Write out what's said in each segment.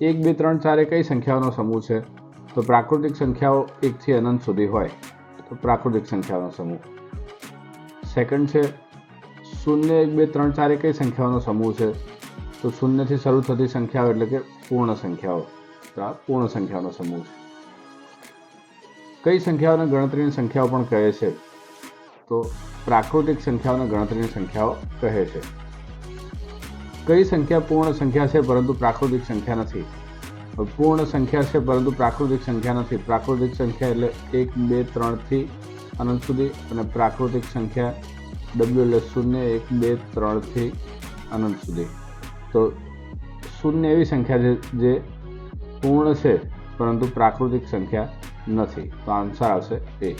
એક, બે, ત્રણ, ચાર એ કઈ સંખ્યાઓનો સમૂહ છે? તો પ્રાકૃતિક સંખ્યાઓ એકથી અનંત સુધી હોય તો પ્રાકૃતિક સંખ્યાઓનો સમૂહ. સેકન્ડ છે, શૂન્ય, એક, બે, ત્રણ, ચાર એ કઈ સંખ્યાઓનો સમૂહ છે? તો શૂન્યથી શરૂ થતી સંખ્યાઓ એટલે કે પૂર્ણ સંખ્યાઓ. આ પૂર્ણ સંખ્યાઓનો સમૂહ છે. કઈ સંખ્યાઓને ગણતરીની સંખ્યાઓ પણ કહે છે? તો પ્રાકૃતિક સંખ્યાઓને ગણતરીની સંખ્યાઓ કહે છે. કઈ સંખ્યા પૂર્ણ સંખ્યા છે પરંતુ પ્રાકૃતિક સંખ્યા નથી? પૂર્ણ સંખ્યા છે પરંતુ પ્રાકૃતિક સંખ્યા નથી. પ્રાકૃતિક સંખ્યા એટલે એક, બે ત્રણથી અનંત સુધી અને પ્રાકૃતિક સંખ્યા ડબલ્યુ એટલે શૂન્ય, એક, બે ત્રણથી અનંત સુધી. તો શૂન્ય એવી સંખ્યા છે જે પૂર્ણ છે પરંતુ પ્રાકૃતિક સંખ્યા નથી. તો આન્સર આવશે એ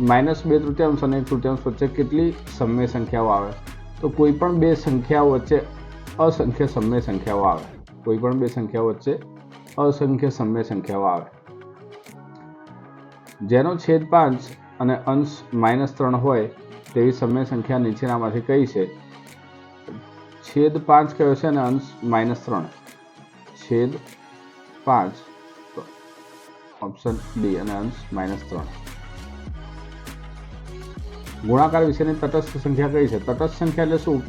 માઇનસ બે તૃતીયાંશ અને એક તૃતીયાંશ વચ્ચે કેટલી સમય સંખ્યાઓ આવે? તો કોઈ પણ બે સંખ્યાઓ વચ્ચે અસંખ્ય સમય સંખ્યાઓ આવે. કોઈ પણ બે સંખ્યાઓ વચ્ચે અસંખ્ય સમય સંખ્યાઓ આવે. જેનો છેદ પાંચ અને અંશ માઇનસ ત્રણ હોય તેવી સમય સંખ્યા નીચેનામાંથી કઈ છે? છેદ પાંચ કયો છે અને અંશ માઇનસ ત્રણ? છેદ પાંચ. ઓપ્શન ડી અને અંશ માઇનસ ત્રણ. ગુણાકાર વિશેની તટસ્થ સંખ્યા કઈ છે? તટસ્થ સંખ્યા એટલે શું?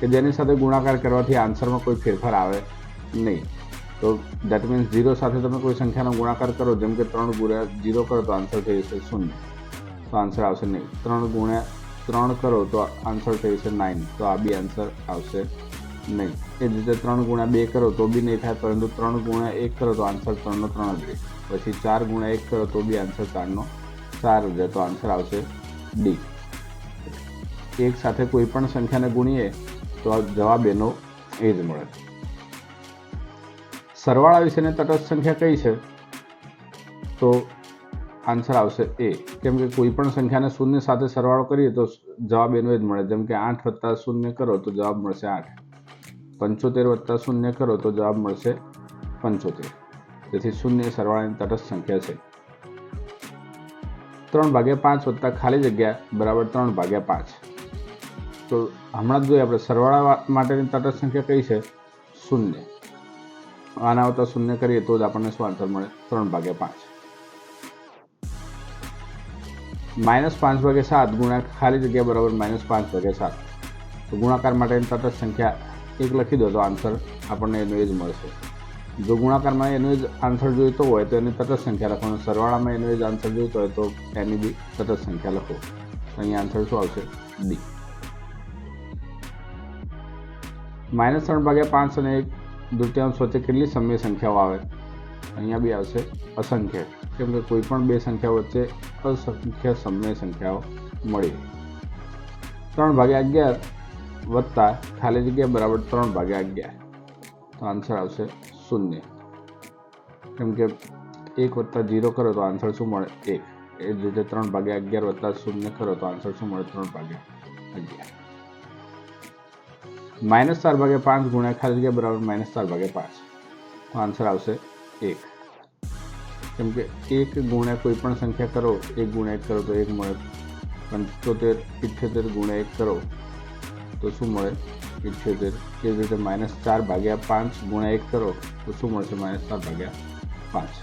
કે જેની સાથે ગુણાકાર કરવાથી આન્સરમાં કોઈ ફેરફાર આવે નહીં. તો દેટ મીન્સ ઝીરો સાથે તમે કોઈ સંખ્યાનો ગુણાકાર કરો, જેમ કે ત્રણ ગુણ્યા ઝીરો કરો, તો આન્સર થઈ જશે શૂન્ય. તો આન્સર આવશે નહીં. ત્રણ ગુણ્યા ત્રણ કરો, તો આન્સર થઈ જશે નાઇન તો આ બી આન્સર આવશે નહીં. એ જ રીતે ત્રણ ગુણ્યા બે કરો, તો બી નહીં થાય, પરંતુ ત્રણ ગુણ્યા એક કરો, તો આન્સર ત્રણનો ત્રણ જ રહે. પછી ચાર ગુણ્યા એક કરો, તો બી આન્સર ચારનો ચાર જ તો આન્સર આવશે ડી. એક સાથે કોઈ પણ સંખ્યાને ગુણીએ, તો જવાબ એનો એ જ મળે. સરવાળા વિશેની તટસ્થ સંખ્યા કઈ છે? તો આન્સર આવશે એ. કેમ કે કોઈ પણ સંખ્યાને શૂન્ય સાથે સરવાળો કરીએ, તો જવાબ એનો જ મળે. જેમ કે આઠ વત્તા શૂન્ય કરો, તો જવાબ મળશે આઠ. પંચોતેર વત્તા શૂન્ય કરો, તો જવાબ મળશે પંચોતેર. તેથી શૂન્ય એ સરવાળાની તટસ્થ સંખ્યા છે. ત્રણ ભાગ્યા પાંચ વત્તા ખાલી જગ્યા બરાબર ત્રણ ભાગ્યા પાંચ. તો હમણાં જ જોઈએ, આપણે સરવાળા માટેની તટસ્થ સંખ્યા કઈ છે? શૂન્ય. આના આવતા શૂન્ય કરીએ તો જ આપણને શું આન્સર મળે? ત્રણ ભાગ્યા પાંચ. માઇનસ પાંચ ભાગ્યા સાત, ગુણ્યા ખાલી જગ્યા બરાબર માઇનસ પાંચ ભાગ્યા સાત. તો ગુણાકાર માટેની તટસ્થ સંખ્યા એક લખી દો તો આન્સર આપણને એનો એ જ મળશે. જો ગુણાકારમાં એનો જ આન્સર જોઈતો હોય તો એની તટસ્થ સંખ્યા લખવાનું. સરવાળામાં એનો જ આન્સર જોઈતો હોય તો એની બી તટસ્થ સંખ્યા લખો. અહીંયા આન્સર શું આવશે? ડી માઇનસ ત્રણ ભાગ્યા પાંચ અને એક દૃત્યાંશ વચ્ચે કેટલી સમય સંખ્યાઓ આવે? અહીંયા બી આવશે અસંખ્ય. કેમ કે કોઈ પણ બે સંખ્યા વચ્ચે અસંખ્ય સમય સંખ્યાઓ મળી. ત્રણ ભાગ્યા અગિયાર વત્તા ખાલી જગ્યા બરાબર ત્રણ ભાગ્યા અગિયાર. તો આન્સર આવશે શૂન્ય. કેમ કે એક વત્તા જીરો કરો તો આન્સર શું મળે? એક. એ જ રીતે ત્રણ ભાગ્યા અગિયાર વત્તા શૂન્ય કરો તો આન્સર શું મળે? ત્રણ ભાગ્યા અગિયાર. માઇનસ ચાર ભાગ્યા પાંચ ગુણ્યા ખાલી જગ્યા બરાબર માઇનસ ચાર ભાગ્યા પાંચ તો આન્સર આવશે એક કેમ કે એક ગુણ્યા કોઈ પણ સંખ્યા કરો એક ગુણ્યા એક કરો તો એક મળે પંચોતેર ઇઠ્યોતેર ગુણ્યા એક કરો તો શું મળે ઇઠ્યોતેર એ જ રીતે માઇનસ ચાર ભાગ્યા પાંચ ગુણ્યા એક કરો તો શું મળશે માઇનસ ચાર ભાગ્યા પાંચ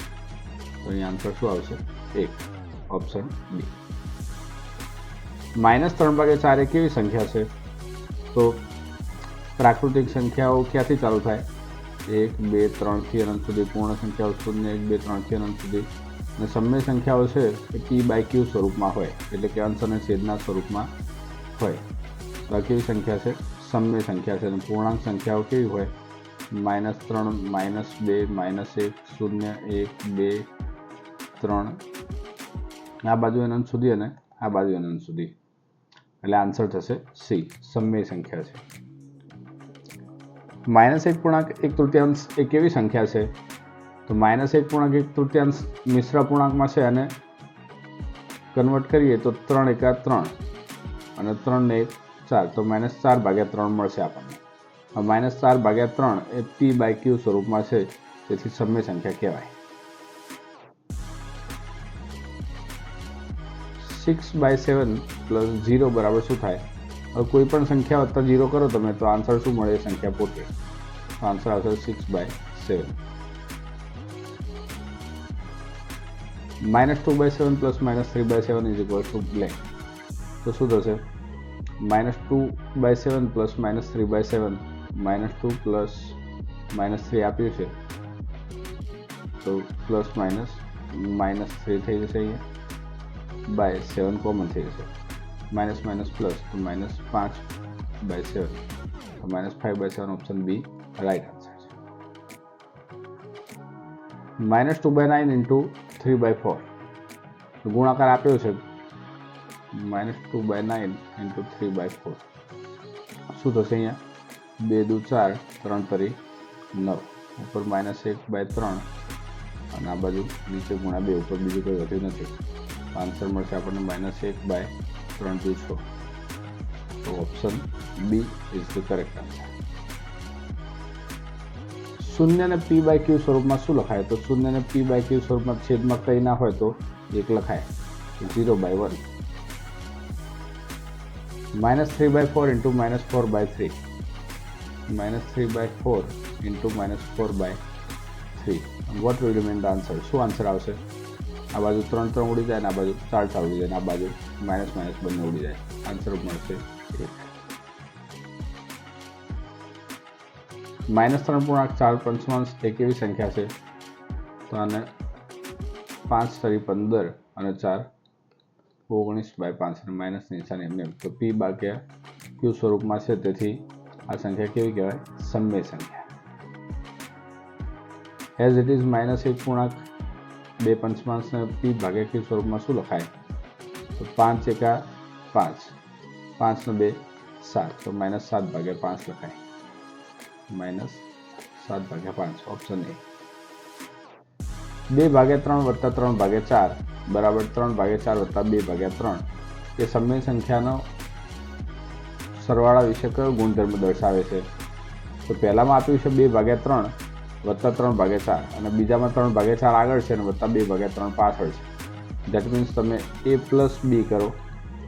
તો અહીં આન્સર શું આવશે એક ઓપ્શન બી માઇનસ ત્રણ ભાગ્યા ચાર એ કેવી સંખ્યા છે તો પ્રાકૃતિક સંખ્યાઓ ક્યાંથી ચાલુ થાય? એક, બે ત્રણથી અનંત સુધી, પૂર્ણ સંખ્યાઓ શૂન્ય, એક, બે ત્રણથી અનંત સુધી. અને સમય સંખ્યાઓ છે એ પી બાય ક્યુ સ્વરૂપમાં હોય, એટલે કે અંશ અને છેદના સ્વરૂપમાં હોય. તો કેવી સંખ્યા છે? સમય સંખ્યા છે. અને પૂર્ણાંક સંખ્યાઓ કેવી હોય? માઇનસ ત્રણ, માઇનસ બે, માઇનસ એક, શૂન્ય, એક, બે, ત્રણ. આ બાજુ અનંત સુધી અને આ બાજુ અનંત સુધી. એટલે આન્સર થશે સી સમય સંખ્યા છે. માઇનસ એક પૂર્ણાંક એક તૃતીયાંશ એ કેવી સંખ્યા છે? તો માઇનસ એક પૂર્ણાંક એક તૃતીયાંશ મિશ્ર પૂર્ણાંકમાં છે અને કન્વર્ટ કરીએ તો ત્રણ એકા ત્રણ અને ત્રણ ને એક ચાર, તો માઇનસ ચાર ભાગ્યા ત્રણ મળશે આપણને. માઇનસ ચાર ભાગ્યા ત્રણ એ પી બાય ક્યુ સ્વરૂપમાં છે, તેથી સમય સંખ્યા કહેવાય. Six by seven plus zero બરાબર શું થાય? હવે કોઈ પણ સંખ્યા વત્તા ઝીરો કરો તમે, તો આન્સર શું મળે એ સંખ્યા પોતે? આન્સર આવશે six by seven minus two by seven plus minus three by seven is equal to blank તો શું થશે? Minus two by seven plus minus three by seven minus two plus minus three આપ્યું છે તો plus minus minus three થઈ જશે અહીંયા. By seven common થઈ જશે. માઇનસ માઇનસ પ્લસ તો માઇનસ પાંચ બાય સેવન તો minus five by seven option B right answer છે minus two by nine into three by four ગુણાકાર આપ્યો છે minus two by nine into three by four શું થશે અહીંયા? બે દુ ચાર, ત્રણ તરી નવ. ઉપર માઇનસ એક બાય ત્રણ. અને આ બાજુ નીચે ગુણા બે, ઉપર બીજું કોઈ વધ્યું નથી. આન્સર મળશે આપણને માઇનસ એક બાય છ તો option B is the correct answer શૂન્યને પી બાય ક્યુ સ્વરૂપમાં શું લખાય તો શૂન્યને પી બાય ક્યુ સ્વરૂપમાં છેદમાં કંઈ ના હોય તો એક લખાય zero by one minus three by four into minus four by three minus three by four into minus four by three what will remain the answer શું આન્સર આવશે. આ બાજુ ત્રણ ત્રણ ઉડી જાય ને આ બાજુ ચાર ચાર ઉડી જાય ને આ બાજુ માઇનસ માઇનસ બંને ઉડી જાય. આન્સર મળશે એક માઇનસ ત્રણ પૂર્ણાંક ચાર પંચમાંશ એક એવી સંખ્યા છે. તો આને પાંચ તરી પંદર અને ચાર ઓગણીસ બાય પાંચ અને માઇનસ નિશાની એમ. તો પી ભાગ્યા ક્યુ સ્વરૂપમાં છે. તેથી આ સંખ્યા કેવી કહેવાય? સમય સંખ્યા. એઝ ઇટ ઇઝ માઇનસ એક પૂર્ણાંક બે પંચમાંશને પી ભાગ્યા ક્યુ સ્વરૂપમાં શું લખાય? તો પાંચ એકા પાંચ. પાંચનો બે, સાત. તો માઇનસ સાત ભાગ્યા પાંચ લખાય. માઇનસ સાત ભાગ્યા પાંચ. ઓપ્શન એ બે ભાગ્યા ત્રણ વત્તા ત્રણ ભાગ્યા ચાર. બરાબર ત્રણ ભાગ્યા ચાર વત્તા બે ભાગ્યા ત્રણ. એ સમય સંખ્યાનો સરવાળા વિશે કયો ગુણધર્મ દર્શાવે છે? તો પહેલામાં આપ્યું છે બે ભાગ્યા ત્રણ વત્તા ત્રણ ભાગ્યા ચાર. અને બીજામાં ત્રણ ભાગ્યા ચાર આગળ છે અને વત્તા બે ભાગ્યા ત્રણ પાછળ છે. દેટ મીન્સ તમે એ પ્લસ બી કરો,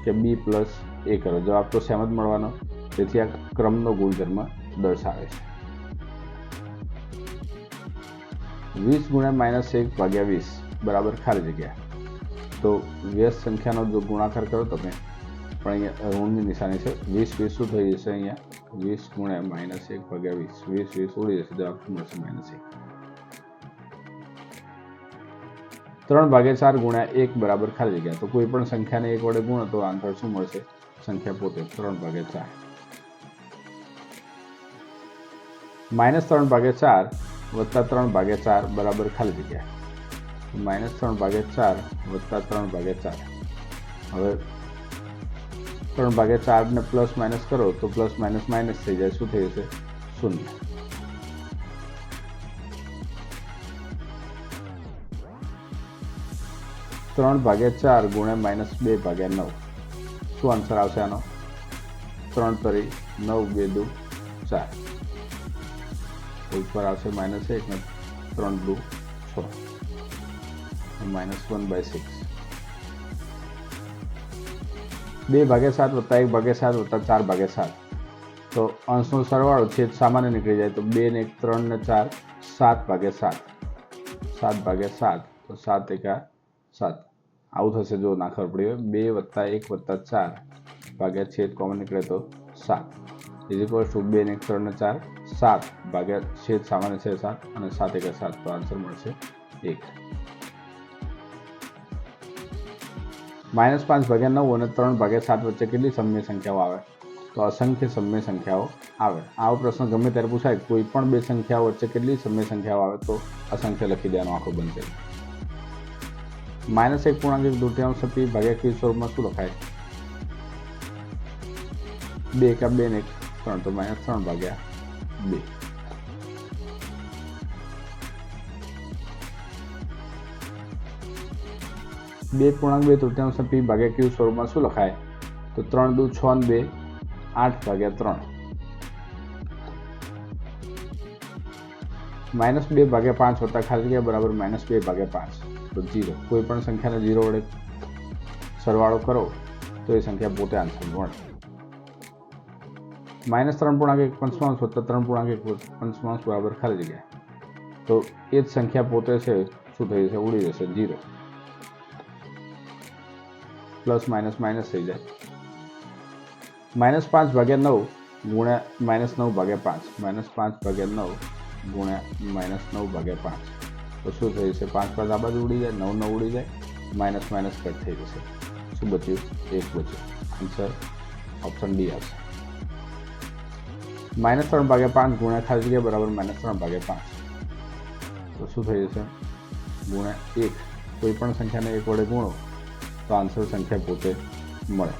કે બી પ્લસ એ કરો. જવાબ તો સેમ જ મળવાનો. તેથી આ ક્રમનો ગુણધર્મ દર્શાવે છે. વીસ ગુણ્યા માઇનસ એક ભાગ્યા વીસ, બરાબર ખાલી જગ્યા. તો વ્યસ્ત સંખ્યાનો જો ગુણાકાર કરો તમે, પણ અહીંયા ઋણની નિશાની છે. વીસ વીસ શું થઈ જશે અહીંયા? વીસ ગુણ્યા માઇનસ એક ભાગ્યા વીસ. વીસ વીસ ઉડી જશે. જવાબ મળશે? માઇનસ એક. ત્રણ ભાગ્યા ચાર ગુણ્યા એક બરાબર ખાલી જગ્યા. તો કોઈ પણ સંખ્યાને એક વડે ગુણો તો આન્સર શું મળશે? સંખ્યા પોતે ત્રણ ભાગ્યા ચાર. માઇનસ ત્રણ ભાગ્યા ચાર વત્તા ત્રણ ભાગ્યા ચાર બરાબર ખાલી જગ્યા. માઇનસ ત્રણ ભાગ્યા ચાર વત્તા ત્રણ ભાગ્યા ચાર. હવે ત્રણ ભાગ્યા ચારને પ્લસ માઇનસ કરો તો પ્લસ માઇનસ માઇનસ થઈ જાય. શું થઈ જશે? શૂન્ય. ત્રણ ભાગ્યા ચાર ગુણ્યા માઇનસ બે ભાગ્યા નવ. શું આન્સર આવશે આનો? ત્રણ તરી નવ બે દુ, ચાર. ઉપર આવશે માઇનસ એક ને ત્રણ દુ, છ. માઇનસ વન બાય સિક્સ બે ભાગ્યા સાત વત્તા એક ભાગ્યા સાત વત્તા ચાર ભાગ્યા સાત. તો અંશનો સરવાળો છેદ સામાન્ય નીકળી જાય તો બે ને ત્રણ ને ચાર, સાત ભાગ્યા સાત. સાત ભાગ્યા સાત, તો સાત એકા સાત. આવું થશે જો ના ખબર પડી હોય. બે વત્તા એક વત્તા ચાર ભાગ્યા છેદ કોમન નીકળે તો સાત. ઇઝ ઇક્વલ ટુ બે ને ત્રણ ચાર. સાત ભાગ્યા છેદ સામાન્ય છે સાત અને સાત એક સાત. તો આન્સર મળશે એક. માઇનસ પાંચ ભાગ્યા નવ અને ત્રણ ભાગ્યા સાત વચ્ચે કેટલી સમય સંખ્યાઓ આવે? તો અસંખ્ય સમય સંખ્યાઓ આવે. આવો પ્રશ્ન ગમે ત્યારે પૂછાય, કોઈ પણ બે સંખ્યાઓ વચ્ચે કેટલી સમય સંખ્યાઓ આવે તો અસંખ્ય લખી દેવાનો આખો કરી માઇનસ એક પૂર્ણાંક એક દુત્યાંશ પી ભાગ્યા ક્યુ સ્વરૂપમાં શું લખાય બે એકા બે ને એક ત્રણ તો માઇનસ ત્રણ ભાગ્યા બે બે પૂર્ણાંક બે તૃતીયાંશ પી ભાગ્યા ક્યુ સ્વરૂપમાં શું લખાય તો ત્રણ દુ છ ને બે આઠ ભાગ્યા ત્રણ માઇનસ બે ભાગ્યા પાંચ વત્તા ખાલી જગ્યા બરાબર માઇનસ બે ભાગ્યા પાંચ તો જીરો કોઈ પણ સંખ્યાને જીરો વડે સરવાળો કરો, તો એ સંખ્યા પોતે આન્સર મળે. માઇનસ ત્રણ પૂર્ણાંક એક પંચમાંશ વત્તા ત્રણ પૂર્ણાંક એક પંચમાંશ બરાબર ખાલી જગ્યા તો એ જ સંખ્યા પોતે છે, શું થઈ જશે? ઉડી જશે જીરો પ્લસ માઇનસ માઇનસ થઈ જાય. માઇનસ પાંચ ભાગ્યા નવ ગુણ્યા માઇનસ નવ ભાગ્યા પાંચ. માઇનસ પાંચ ભાગ્યા નવ ગુણ્યા માઇનસ નવ ભાગ્યા પાંચ. તો શું થઈ જશે પાંચ પાંચ આ બાજુ ઉડી જાય, નવ નવ ઉડી જાય, માઇનસ માઇનસ કટ થઈ જશે. શું બચ્યું? એક બચ્યું. આન્સર ઓપ્શન ડી આવશે. માઇનસ ત્રણ ભાગ્યા પાંચ ગુણ્યા ખાલી જગ્યા બરાબર માઇનસ ત્રણ ભાગ્યા પાંચ. તો શું થઈ જશે ગુણ્યા એક. કોઈ પણ સંખ્યાને એક વડે ગુણો, તો આન્સર સંખ્યા પોતે મળે.